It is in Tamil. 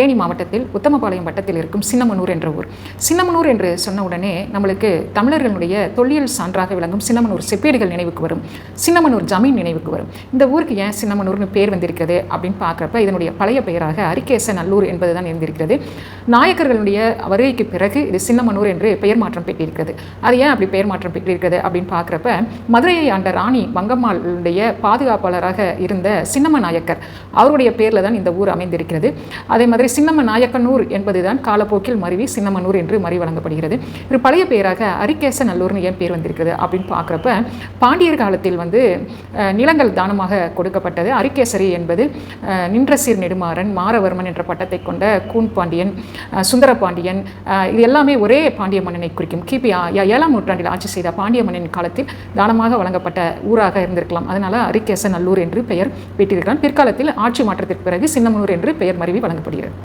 தேனி மாவட்டத்தில் உத்தமபாளையம் வட்டத்தில் இருக்கும் சின்னமனூர் என்ற ஊர். சின்னமனூர் என்று சொன்ன உடனே நம்மளுக்கு தமிழர்களுடைய தொல்லியல் சான்றாக விளங்கும் சின்னமனூர் செப்பேடுகள் நினைவுக்கு வரும். சின்னமனூர் ஜமீன் நினைவுக்கு வரும். இந்த ஊருக்கு ஏன் சின்னமனூர்னு பேர் வந்திருக்கிறது அப்படின்னு பார்க்குறப்ப இதனுடைய பழைய பெயராக அரிகேச நல்லூர் என்பது தான் இருந்திருக்கிறது. நாயக்கர்களுடைய வருகைக்கு பிறகு இது சின்னமனூர் என்று பெயர் மாற்றம் பெற்றிருக்கிறது. அது ஏன் அப்படி பெயர் மாற்றம் பெற்றிருக்கிறது அப்படின்னு பார்க்குறப்ப மதுரையை ஆண்ட ராணி வங்கம்மாளுடைய பாதுகாப்பாளராக இருந்த சின்னம நாயக்கர் அவருடைய பேரில் தான் இந்த ஊர் அமைந்திருக்கிறது. அதே மாதிரி சின்னம நாயக்கனூர் என்பதுதான் காலப்போக்கில் மருவி சின்னமனூர் என்று மறி வழங்கப்படுகிறது. ஒரு பழைய பெயராக அரிக்கேச நல்லூர்னு ஏன் பேர் வந்திருக்கிறது அப்படின்னு பார்க்குறப்ப பாண்டியர் காலத்தில் வந்து நிலங்கள் தானமாக கொடுக்கப்பட்டது. அரிகேசரி என்பது நின்றசீர் நெடுமாறன் மாரவர்மன் என்ற பட்டத்தை கொண்ட கூன் பாண்டியன் சுந்தர பாண்டியன் இது எல்லாமே ஒரே பாண்டிய மன்னனை குறிக்கும். கிபி ஏழாம் நூற்றாண்டில் ஆட்சி செய்த பாண்டிய மன்னனின் காலத்தில் தானமாக வழங்கப்பட்ட ஊராக இருந்திருக்கலாம். அதனால் அரிக்கேச நல்லூர் என்று பெயர் பெற்றிருக்கிறான். பிற்காலத்தில் ஆட்சி மாற்றத்திற்கு பிறகு சின்னமனூர் என்று பெயர் மருவி வழங்கப்படுகிறது.